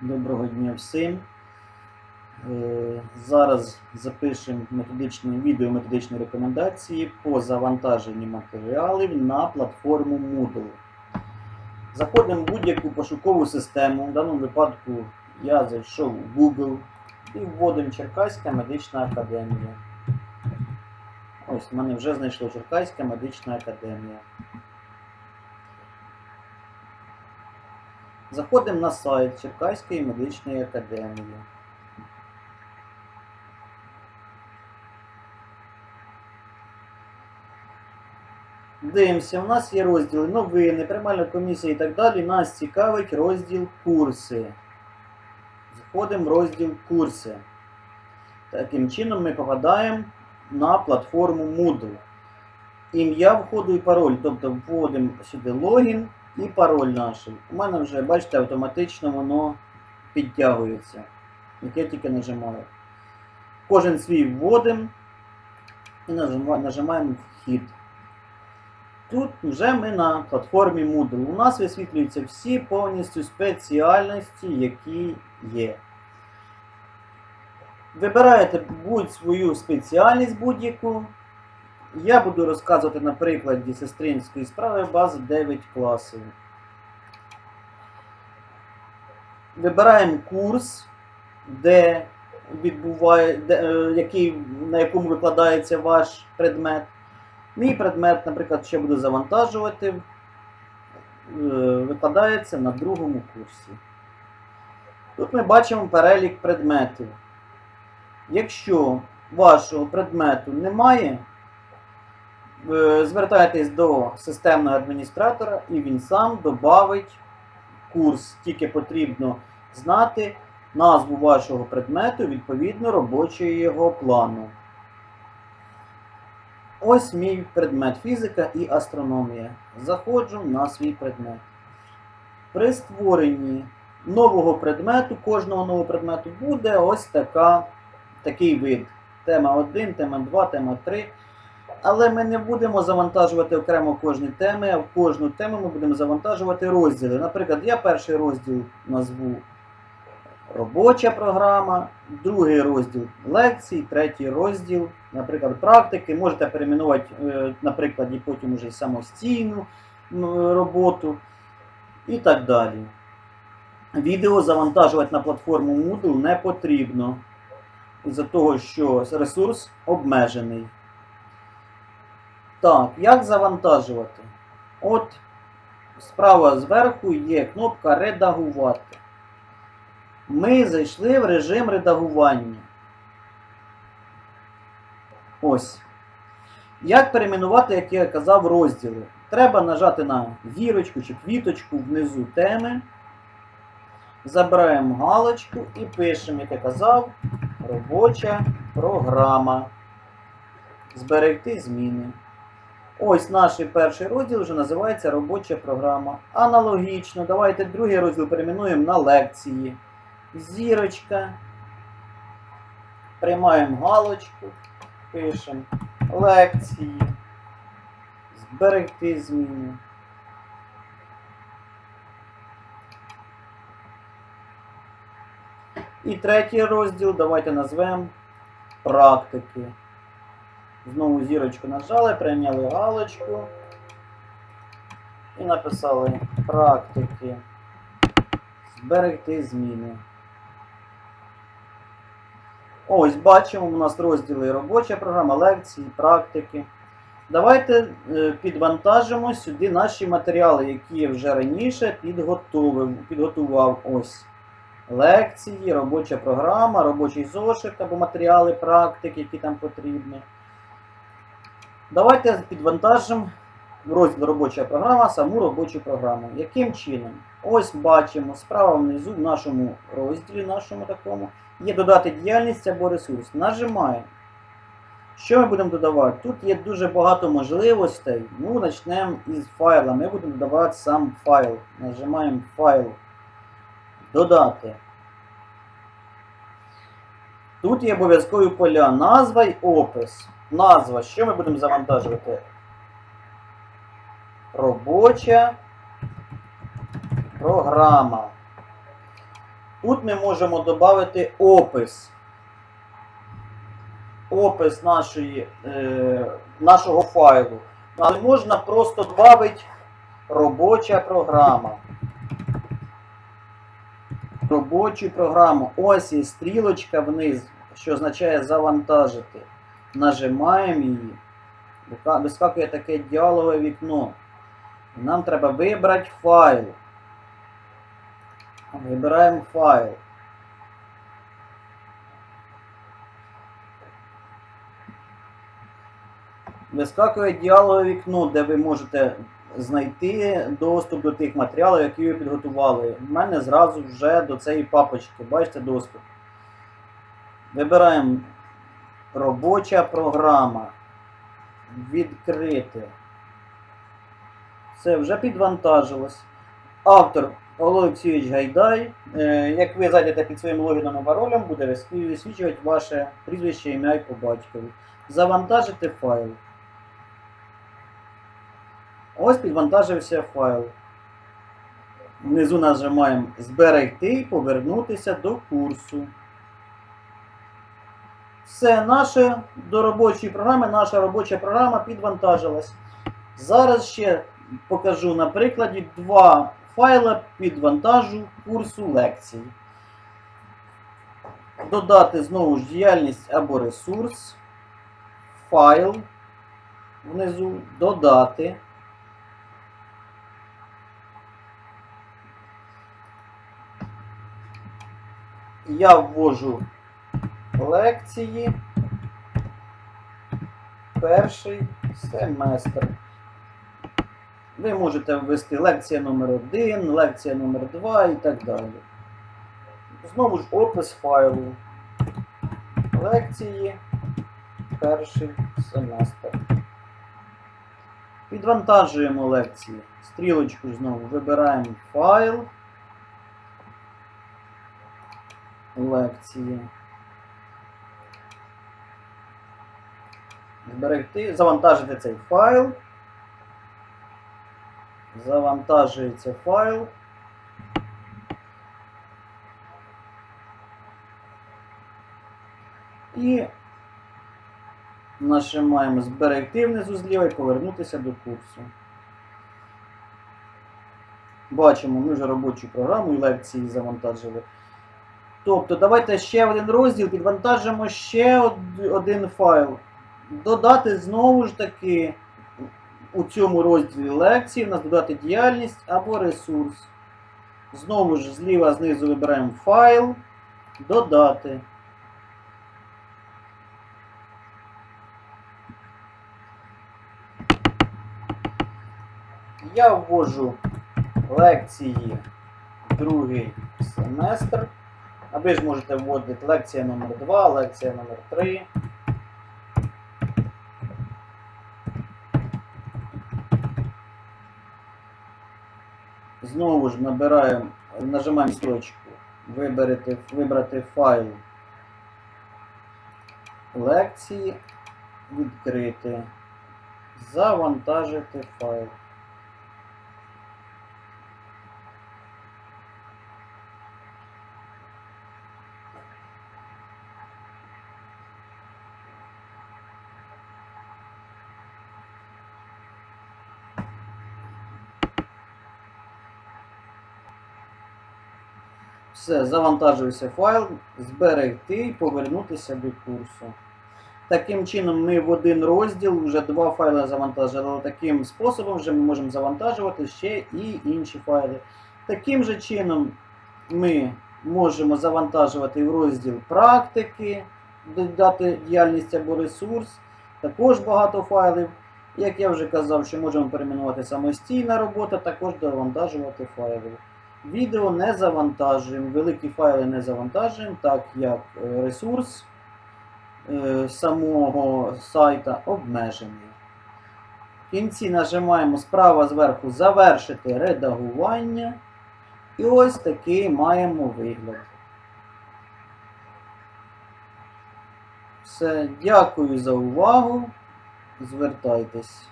Доброго дня всім. Е, Зараз запишемо методичне відео методичні рекомендації по завантаженню матеріалів на платформу Moodle. Заходимо в будь-яку пошукову систему. В даному випадку я зайшов у Google і вводимо Черкаська медична академія. Ось в мене вже знайшло Черкаська медична академія. Заходимо на сайт Черкаської медичної академії. Дивимося, у нас є розділи новини, приймальна комісія і так далі. Нас цікавить розділ курси. Заходимо в розділ курси. Таким чином ми попадаємо на платформу Moodle. Ім'я входу і пароль, тобто вводимо сюди логін і пароль наш. У мене вже, бачите, автоматично воно підтягується. Як я тільки нажимаю. Кожен свій вводимо і нажима- нажимаємо вхід. Тут вже ми на платформі Moodle. У нас висвітлюються всі повністю спеціальності, які є. Вибираєте будь свою спеціальність будь-яку. Я буду розказувати на прикладі сестринської справи бази 9 класів. Вибираємо курс, де відбуває, де, е, який, на якому викладається ваш предмет. Мій предмет, наприклад, що буду завантажувати, е, викладається на другому курсі. Тут ми бачимо перелік предметів. Якщо вашого предмету немає, звертайтесь до системного адміністратора і він сам додавить курс. Тільки потрібно знати назву вашого предмету відповідно робочого його плану. Ось мій предмет фізика і астрономія. Заходжу на свій предмет. При створенні нового предмету, кожного нового предмету буде ось така, такий вид. Тема 1, тема 2, тема 3. Але ми не будемо завантажувати окремо кожні теми, а в кожну тему ми будемо завантажувати розділи. Наприклад, я перший розділ назву робоча програма, другий розділ лекцій, третій розділ, наприклад, практики. Можете перейменувати, е, наприклад, і потім уже самостійну роботу і так далі. Відео завантажувати на платформу Moodle не потрібно, із-за того, що ресурс обмежений. Так, як завантажувати? От справа зверху є кнопка Редагувати. Ми зайшли в режим редагування. Ось. Як перейменувати, як я казав, розділи? Треба нажати на зірочку чи квіточку внизу теми. Забираємо галочку і пишемо, як я казав, робоча програма. Зберегти зміни. Ось наш перший розділ вже називається робоча програма. Аналогічно, давайте другий розділ перейменуємо на лекції. Зірочка. Приймаємо галочку, пишемо лекції. Зберегти зміни. І третій розділ давайте назвемо практики. Знову зірочку нажали, прийняли галочку і написали практики. Зберегти зміни. Ось бачимо, у нас розділи робоча програма, лекції, практики. Давайте е, підвантажимо сюди наші матеріали, які я вже раніше підготував. підготував. Ось. Лекції, робоча програма, робочий зошит або матеріали, практики, які там потрібні. Давайте підвантажимо розділ робоча програма, саму робочу програму. Яким чином? Ось бачимо, справа внизу в нашому розділі, нашому такому, є додати діяльність або ресурс. Нажимаємо. Що ми будемо додавати? Тут є дуже багато можливостей. Ну, почнемо із файла. Ми будемо додавати сам файл. Нажимаємо файл. Додати. Тут є обов'язкові поля назва і опис. Назва. Що ми будемо завантажувати? Робоча програма. Тут ми можемо додати опис. Опис нашої, е, нашого файлу. Але можна просто додати робоча програма. Робочу програму. Ось є стрілочка вниз, що означає завантажити. Нажимаємо її. Вискакує таке діалогове вікно. І Нам треба вибрати файл. Вибираємо файл. Вискакує діалогове вікно, де ви можете знайти доступ до тих матеріалів, які ви підготували. У мене зразу вже до цієї папочки, бачите доступ. Вибираємо робоча програма. Відкрити. Все, вже підвантажилось. Автор Олексійович Гайдай. Е, Як ви зайдете під своїм логіном і паролем, буде висві- висвічувати ваше прізвище, ім'я і по батькові. Завантажити файл. Ось підвантажився файл. Внизу нажимаємо Зберегти і повернутися до курсу. Все, наше до робочої програми, наша робоча програма підвантажилась. Зараз ще покажу на прикладі два файла підвантажу курсу лекцій. Додати знову ж діяльність або ресурс. Файл. Внизу додати. Я ввожу лекції. Перший семестр. Ви можете ввести лекція номер 1 лекція номер 2 і так далі. Знову ж опис файлу. Лекції. Перший семестр. Підвантажуємо лекції. Стрілочку знову вибираємо файл. Лекції. Зберегти, завантажити цей файл. Завантажується файл. І нажимаємо зберегти внизу зліва і повернутися до курсу. Бачимо, ми вже робочу програму і лекції завантажили. Тобто, давайте ще один розділ, підвантажимо ще один файл. Додати знову ж таки у цьому розділі лекції, у нас додати діяльність або ресурс. Знову ж зліва знизу вибираємо файл, додати. Я ввожу лекції другий семестр. А ви ж можете вводити лекція номер 2 лекція номер 3 Знову ж набираємо, нажимаємо строчку, виберете, вибрати файл. Лекції, відкрити, завантажити файл. Все, завантажився файл, зберегти і повернутися до курсу. Таким чином, ми в один розділ вже два файли завантажили. Таким способом вже ми можемо завантажувати ще і інші файли. Таким же чином ми можемо завантажувати в розділ практики, додати діяльність або ресурс. Також багато файлів. Як я вже казав, що можемо перейменувати самостійна робота, також довантажувати файли. Відео не завантажуємо, великі файли не завантажуємо, так як е, ресурс е, самого сайта обмежений. В кінці нажимаємо справа зверху Завершити редагування. І ось такий маємо вигляд. Все, дякую за увагу. Звертайтесь.